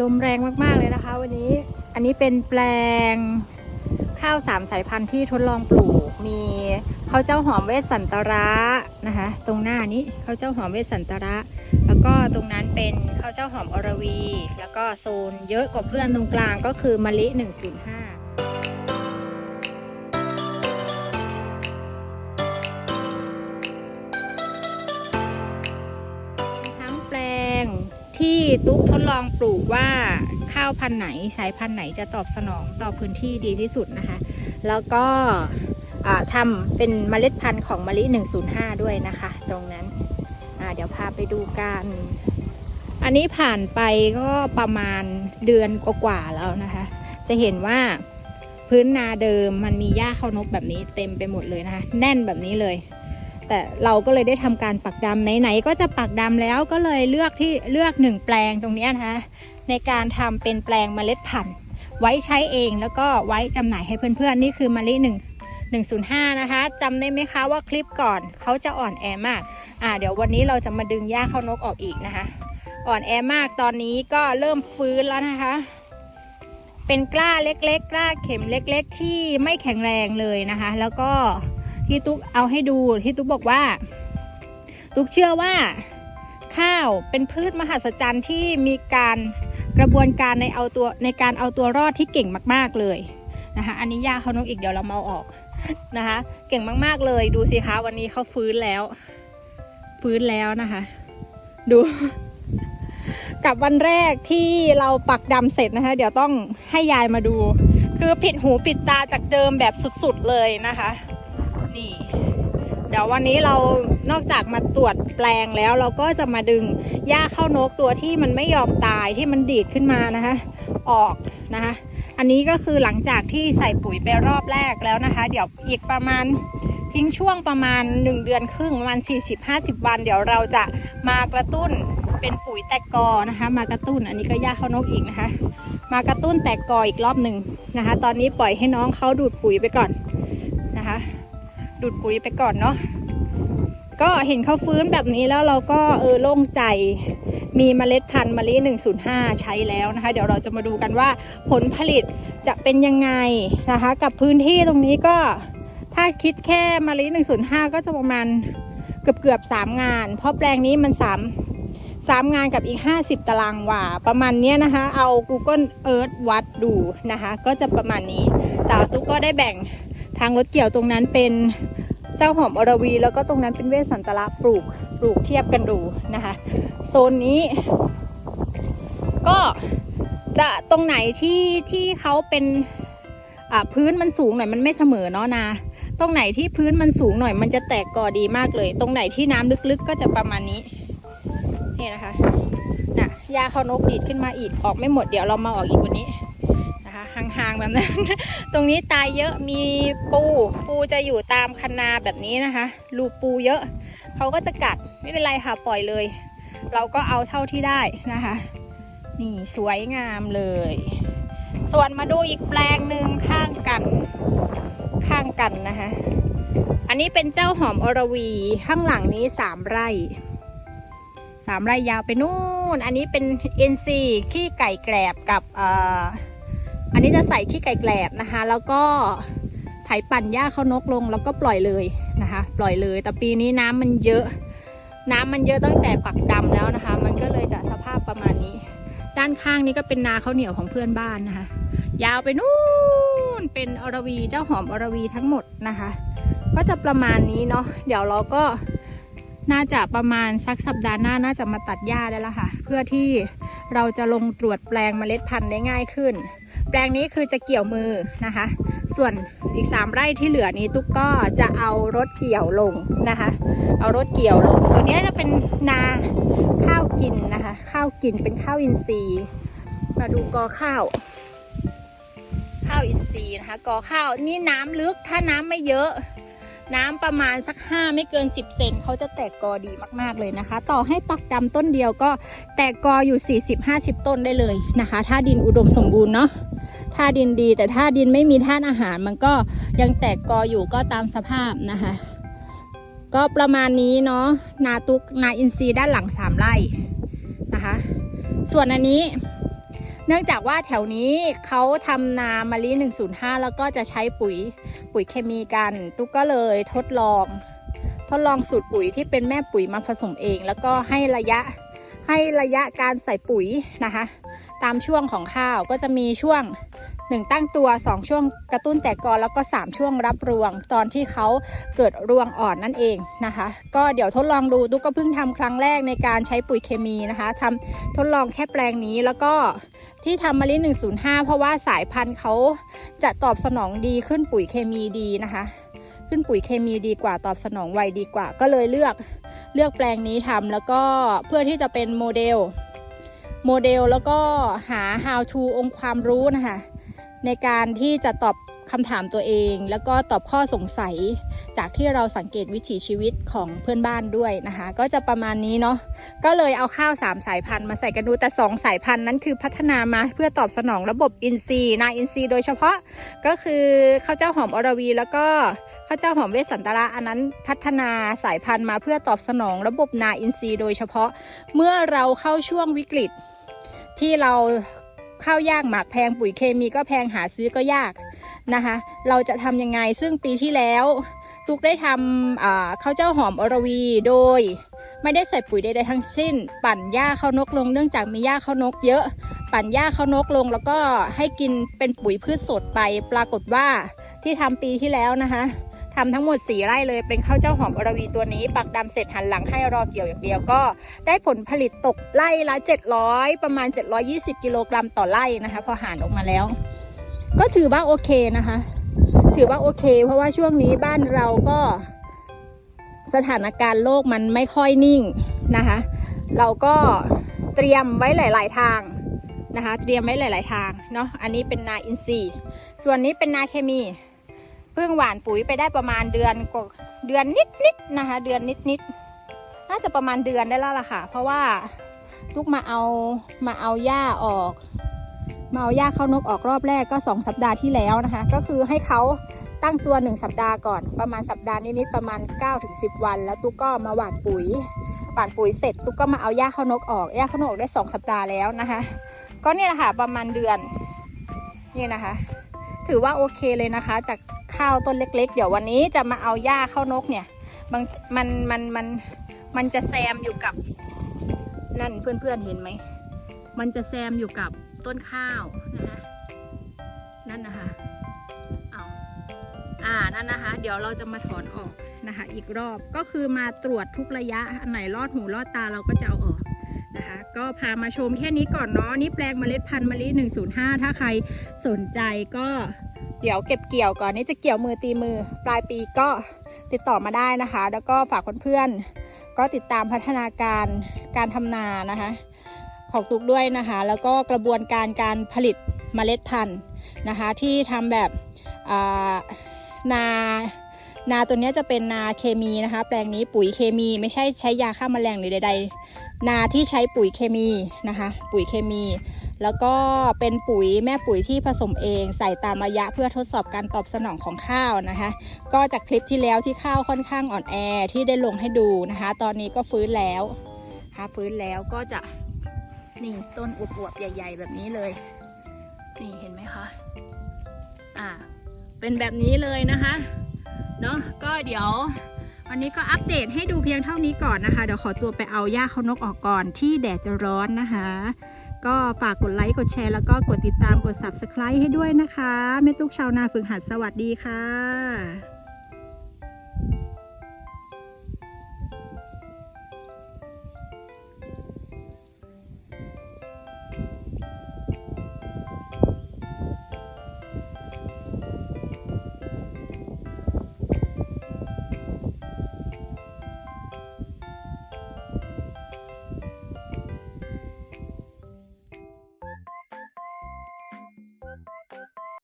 ลมแรงมากๆเลยนะคะ วันนี้อันนี้เป็นแปลงข้าวสามสายพันธุ์ที่ทดลองปลูก มีข้าวเจ้าหอมเวสสันตระนะคะ ตรงหน้านี้ข้าวเจ้าหอมเวสสันตระ แล้วก็ตรงนั้นเป็นข้าวเจ้าหอมอรวี แล้วก็โซนเยอะกว่าเพื่อนตรงกลางก็คือมะลิ105 ที่ตุ๊กทดลองปลูกว่าข้าวพันธุ์ไหนสายพันธุ์ไหนจะตอบสนองต่อพื้นที่ดีที่สุดนะคะ แล้วก็อ่าทำเป็นเมล็ดพันธุ์ของมะลิ 105 ด้วยนะคะ ตรงนั้นเดี๋ยวพาไปดูกัน อันนี้ผ่านไปก็ประมาณเดือนกว่าๆแล้วนะคะ จะเห็นว่าพื้นนาเดิมมันมีหญ้าข้านกแบบนี้เต็มไปหมดเลยนะคะ แน่นแบบนี้เลย แต่เราก็เลยได้ทำการปักดำไหนๆก็จะปักดำแล้วก็เลยเลือกที่เลือกหนึ่งแปลงตรงนี้นะคะในการทำเป็นแปลงเมล็ดพันธุ์ ไว้ใช้เองแล้วก็ไว้จำหน่ายให้เพื่อนๆ นี่คือมะลิหนึ่งหนึ่งศูนย์ห้านะคะจำได้ไหมคะว่าคลิปก่อนเขาจะอ่อนแอมากอ่าเดี๋ยววันนี้เราจะมาดึงหญ้าเข้านกออกอีกนะคะ อ่อนแอมากตอนนี้ก็เริ่มฟื้นแล้วนะคะ เป็นกล้าเล็กๆ กล้าเข็มเล็ก ๆ ที่ไม่แข็งแรงเลยนะคะ แล้วก็ ที่ตุ๊กเอาให้ดูที่ตุ๊กบอกว่า ตุ๊กเชื่อว่า ข้าวเป็นพืชมหัศจรรย์ที่มีการกระบวนการในเอาตัวในการเอาตัวรอดที่เก่งมาก ๆเลยนะคะอันนี้ยาเขานกอีกเดี๋ยวเรามาเอาออกนะคะ เก่งมากๆเลยดูสิคะวันนี้เขาฟื้นแล้ว ฟื้นแล้วนะคะ ดู กับวันแรกที่เราปักดำเสร็จนะคะ เดี๋ยวต้องให้ยายมาดู คือผิดหูผิดตาจากเดิมแบบสุดๆเลยนะคะ นี่ เดี๋ยววันนี้เรานอกจากมาตรวจแปลงแล้ว เราก็จะมาดึงหญ้าเข้านกตัวที่มันไม่ยอมตายที่มันดีดขึ้นมานะคะ ออกนะคะ อันนี้ก็คือหลังจากที่ใส่ปุ๋ยไปรอบแรกแล้วนะคะ เดี๋ยวอีกประมาณทิ้งช่วงประมาณ 1 เดือนครึ่งประมาณ 40-50 วัน เดี๋ยวเราจะมากระตุ้นเป็นปุ๋ยแตกกอนะคะ มากระตุ้นอันนี้ก็หญ้าเข้านกอีกนะคะ มากระตุ้นแตกกออีกรอบหนึ่งนะคะ ตอนนี้ปล่อยให้น้องเขาดูดปุ๋ยไปก่อน ดูดปุ๋ยไปก่อนเนาะก็เห็นเขาฟื้นแบบนี้แล้วเราก็เออโล่งใจมีเมล็ดพันธุ์มะลิ 105 ใช้แล้วนะคะ เดี๋ยวเราจะมาดูกันว่าผลผลิตจะเป็นยังไงนะคะ กับพื้นที่ตรงนี้ก็ถ้าคิดแค่มะลิ 105 ก็จะประมาณเกือบเกือบๆสามงาน เพราะแปลงนี้มันสามสามงานกับอีก 50 ตารางวาประมาณนี้นะคะ เอา Google Earth วัดดูนะคะ ก็จะประมาณนี้แต่ตุ๊กก็ได้แบ่ง ทางรถเกี่ยวตรงนั้นเป็นเจ้าหอมอรวี แล้วก็ตรงนั้นเป็นเวสสันตระปลูกปลูกเทียบกันดูนะคะ โซนนี้ ก็จะตรงไหนที่ที่เขาเป็นอ่าพื้นมันสูงหน่อยมันไม่เสมอเนาะนาตรงไหนที่พื้นมันสูงหน่อย มันจะแตกกอดีมากเลย ตรงไหนที่น้ำลึกๆ ก็จะประมาณนี้นี่นะคะน่ะยาเขานกดีดขึ้นมาอีกออกไม่หมดเดี๋ยวเรามาออกอีกวันนี้ นะคะห่างๆแบบนั้น ตรงนี้ตายเยอะมีปู ปูจะอยู่ตามคันนาแบบนี้นะคะรูปูเยอะเขาก็จะกัดไม่เป็นไรค่ะปล่อยเลย เราก็เอาเท่าที่ได้นะคะ นี่สวยงามเลย ส่วนมาดูอีกแปลงหนึ่งข้างกันข้างกันนะคะอันนี้เป็นเจ้าหอมอรวีข้างหลังนี้สามไร่สามไร่ยาวไปนู่น อันนี้เป็นเอ็นซีขี้ไก่แกลบกับ อันนี้จะใส่ขี้ไก่แกลบนะคะ แล้วก็ไถปั่นหญ้าเขานกลงแล้วก็ปล่อยเลยนะคะ ปล่อยเลย แต่ปีนี้น้ำมันเยอะ น้ำมันเยอะตั้งแต่ปักดำแล้วนะคะ มันก็เลยจะสภาพประมาณนี้ ด้านข้างนี้ก็เป็นนาข้าวเหนียวของเพื่อนบ้านนะคะ ยาวไปนู่นเป็นอรวีเจ้าหอมอรวีทั้งหมดนะคะ ก็จะประมาณนี้เนาะเดี๋ยวเราก็น่าจะประมาณสักสัปดาห์หน้าน่าจะมาตัดหญ้าได้แล้วค่ะ เพื่อที่เราจะลงตรวจแปลงเมล็ดพันธุ์ได้ง่ายขึ้น แปลงนี้คือจะเกี่ยวมือนะคะ ส่วนอีก 3 ไร่ที่เหลือนี้ตุ๊กก็จะเอารถเกี่ยวลงนะคะ เอารถเกี่ยวลง ตัวนี้จะเป็นนาข้าวกินนะคะ ข้าวกินเป็นข้าวอินทรีย์ มาดูกอข้าว ข้าวอินทรีย์นะคะ กอข้าวนี่น้ำลึกถ้าน้ำไม่เยอะน้ำประมาณสัก 5 ไม่เกิน 10 เซนเขาจะแตกกอดีมาก ๆ เลยนะคะ ต่อให้ปักดำต้นเดียวก็แตกกออยู่ 40-50 ต้นได้เลยนะคะ ถ้าดินอุดมสมบูรณ์เนาะ ถ้าดินดี แต่ถ้าดินไม่มีท่านอาหารมันก็ยังแตกกออยู่ก็ตามสภาพนะคะ ก็ประมาณนี้เนาะนาตุกนาอินทรีย์ด้านหลังสามไร่นะคะ ส่วนอันนี้เนื่องจากว่าแถวนี้เขาทำนามะลิ105 แล้วก็จะใช้ปุ๋ยปุ๋ยเคมีกัน ตุ๊กก็เลยทดลอง ทดลองสูตรปุ๋ยที่เป็นแม่ปุ๋ยมาผสมเอง แล้วก็ให้ระยะให้ระยะการใส่ปุ๋ยนะคะ ตามช่วงของข้าวก็จะมีช่วง 1 ตั้งตัว 2 ช่วงกระตุ้นแตกกอแล้วก็ 3 ช่วงรับรวง ตอนที่เขาเกิดรวงอ่อนนั่นเองนะคะ ก็เดี๋ยวทดลองดูตุ๊กก็เพิ่งทำครั้งแรกในการใช้ปุ๋ยเคมีนะคะทำทดลองแค่แปลงนี้แล้วก็ที่ทำมะลิ 105 เพราะว่าสายพันธุ์เขาจะตอบสนองดีขึ้นปุ๋ยเคมีดีนะคะ ขึ้นปุ๋ยเคมีดีกว่าตอบสนองไวดีกว่า ก็เลยเลือกเลือกแปลงนี้ทำแล้วก็เพื่อที่จะเป็นโมเดล โมเดลแล้วก็หา how to องค์ความรู้นะคะ ในการที่จะตอบคำถามตัวเอง แล้วก็ตอบข้อสงสัย จากที่เราสังเกตวิถีชีวิตของเพื่อนบ้านด้วยนะคะ ก็จะประมาณนี้เนาะก็เลยเอาข้าว 3 สายพันธุ์มาใส่กันดูแต่ 2 สายพันธุ์นั้นคือพัฒนามาเพื่อตอบสนองระบบอินทรีย์นาอินทรีย์โดยเฉพาะก็คือข้าวเจ้าหอมอรวี แล้วก็ข้าวเจ้าหอมเวสสันตระอันนั้นพัฒนาสายพันธุ์มาเพื่อตอบสนองระบบนาอินทรีย์โดยเฉพาะ เมื่อเราเข้าช่วงวิกฤตที่เรา ข้าวยากหมากแพงปุ๋ยเคมีก็แพงหาซื้อก็ยากนะคะ เราจะทำยังไงซึ่งปีที่แล้วตุกได้ทำข้าวเจ้าหอมอรวีโดย ไม่ได้ใส่ปุ๋ยใดๆทั้งสิ้น ปั่นหญ้าข้าวนกลงเนื่องจากมีหญ้าข้าวนกเยอะ ปั่นหญ้าข้าวนกลง แล้วก็ให้กินเป็นปุ๋ยพืชสดไปปรากฏว่าที่ทำปีที่แล้วนะคะ ทำทั้งหมด 4 ไร่เลย เป็นข้าวเจ้าหอมอรวีตัวนี้ ปักดำเสร็จหันหลังให้รอเกี่ยวอย่างเดียวก็ ได้ผลผลิตตกไร่ละ 700 ประมาณ 720 กิโลกรัมต่อไร่นะคะ พอหารออกมาแล้ว ก็ถือว่าโอเคนะคะ ถือว่าโอเค เพราะว่าช่วงนี้บ้านเราก็ สถานการณ์โลกมันไม่ค่อยนิ่งนะคะ เราก็เตรียมไว้หลาย ๆ ทางนะคะ เตรียมไว้หลาย ๆ ทางเนาะ อันนี้เป็นนาอินทรีย์ ส่วนนี้เป็นนาเคมี เพิ่งหว่านปุ๋ยไปได้ประมาณเดือนกว่าเดือนนิดๆนะคะ เดือนนิดๆน่าจะประมาณเดือนได้แล้วล่ะค่ะ เพราะว่าทุกมาเอามาเอาหญ้าออก มาเอาหญ้าเข้านกออกรอบแรกก็ 2 สัปดาห์ที่แล้วนะคะ ก็คือให้เขาตั้งตัว 1 สัปดาห์ก่อน ประมาณสัปดาห์นิดๆประมาณ 9-10 วัน แล้วตุ๊กก็มาหว่านปุ๋ยหว่านปุ๋ยเสร็จตุ๊กก็มาเอาหญ้าเข้านกออกหญ้าเข้านกออกได้ 2 สัปดาห์แล้วนะคะ ก็เนี่ยแหละค่ะประมาณเดือนนี่นะคะ ถือว่าโอเคเลยนะคะจาก ข้าวต้นเล็ก ๆ เดี๋ยววันนี้จะมาเอาหญ้าเข้านกเนี่ยบางมันมันมันมันจะแซมอยู่กับ นั่นเพื่อนๆเห็นไหม มันจะแซมอยู่กับต้นข้าวนะคะนั่นนะคะเอาอ่านั่นนะคะ เดี๋ยวเราจะมาถอนออกนะคะ อีกรอบก็คือมาตรวจทุกระยะอันไหนรอดหูรอดตาเราก็จะเอาออกนะคะ ก็พามาชมแค่นี้ก่อนเนาะนี่แปลงเมล็ดพันธุ์มะลิ105 ถ้าใครสนใจก็ เดี๋ยวเก็บเกี่ยวก่อนนี่จะเกี่ยวมือตีมือ ปลายปีก็ติดต่อมาได้นะคะ แล้วก็ฝากเพื่อนๆก็ติดตามพัฒนาการการทำนานะคะ ของตุกด้วยนะคะ แล้วก็กระบวนการการผลิตเมล็ดพันธุ์นะคะ ที่ทำแบบานานาตัวนี้จะเป็นนาเคมีนะคะ แปลงนี้ปุ๋ยเคมี ไม่ใช่ใช้ยาฆ่าแมลงหรือใด ๆ นาที่ใช้ปุ๋ยเคมีนะคะ ปุ๋ยเคมี แล้วก็เป็นปุ๋ยแม่ปุ๋ยที่ผสมเองใส่ตามระยะเพื่อทดสอบการตอบสนองของข้าวนะคะ ก็จากคลิปที่แล้วที่ข้าวค่อนข้างอ่อนแอที่ได้ลงให้ดูนะคะ ตอนนี้ก็ฟื้นแล้วนะคะฟื้นแล้วก็จะนี่ต้นอวบๆใหญ่ ๆ แบบนี้เลย นี่เห็นไหมคะอ่าเป็นแบบนี้เลยนะคะเนาะก็เดี๋ยววันนี้ก็อัปเดตให้ดูเพียงเท่านี้ก่อนนะคะ เดี๋ยวขอตัวไปเอาหญ้าเขานกออกก่อนที่แดดจะร้อนนะคะ ก็ฝากกดไลค์ กดแชร์ แล้วก็กดติดตาม กด subscribe ให้ด้วยนะคะ แม่ตุ๊กชาวนาฝึกหัดสวัสดีค่ะ